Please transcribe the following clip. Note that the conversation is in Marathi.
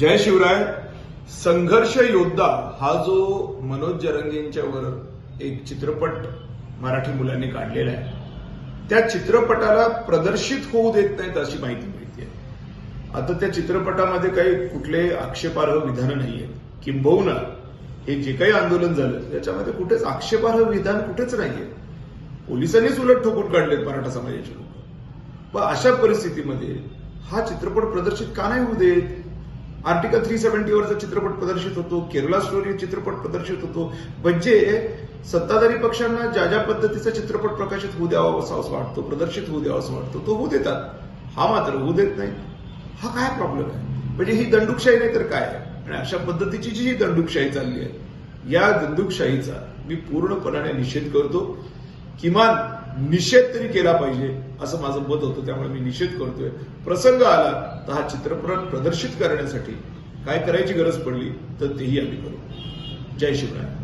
जय शिवराय. संघर्ष योद्धा हा जो मनोज जरंगेंच्यावर एक चित्रपट मराठी मुलांनी काढलेला आहे. त्या चित्रपटाला प्रदर्शित होऊ देत नाहीत अशी माहिती मिळते आता त्या चित्रपटामध्ये काही कुठले आक्षेपार्ह विधानं नाहीये. किंबहुना हे जे काही आंदोलन झालं त्याच्यामध्ये कुठेच आक्षेपार्ह विधान कुठेच नाहीये. पोलिसांनीच उलट ठोकून काढलेत मराठा समाजाचे लोक. व अशा परिस्थितीमध्ये हा चित्रपट प्रदर्शित का नाही होऊ देत? आर्टिकल थ्री सेव्हन्टीवरचा चित्रपट प्रदर्शित होतो केरला स्टोरी चित्रपट प्रदर्शित होतो म्हणजे सत्ताधारी पक्षांना ज्या ज्या पद्धतीचा चित्रपट प्रकाशित होऊ द्यावा असा असं वाटतो प्रदर्शित होऊ द्यावा असं वाटतो तो होऊ देतात. हा मात्र होऊ देत नाही. हा काय प्रॉब्लेम आहे? म्हणजे ही दंडुकशाही नाही तर काय आहे? आणि अशा पद्धतीची जी ही दंडुकशाही चालली आहे या दंडुकशाहीचा मी पूर्णपणाने निषेध करतो. किमान निषेध तरी केला पाहिजे असं माझं मत होतं. त्यामुळे मी निषेध करतोय. प्रसंग आला तर हा चित्रपट प्रदर्शित करण्यासाठी काय करायची गरज पडली तर तेही आम्ही करू. जय शिवराय.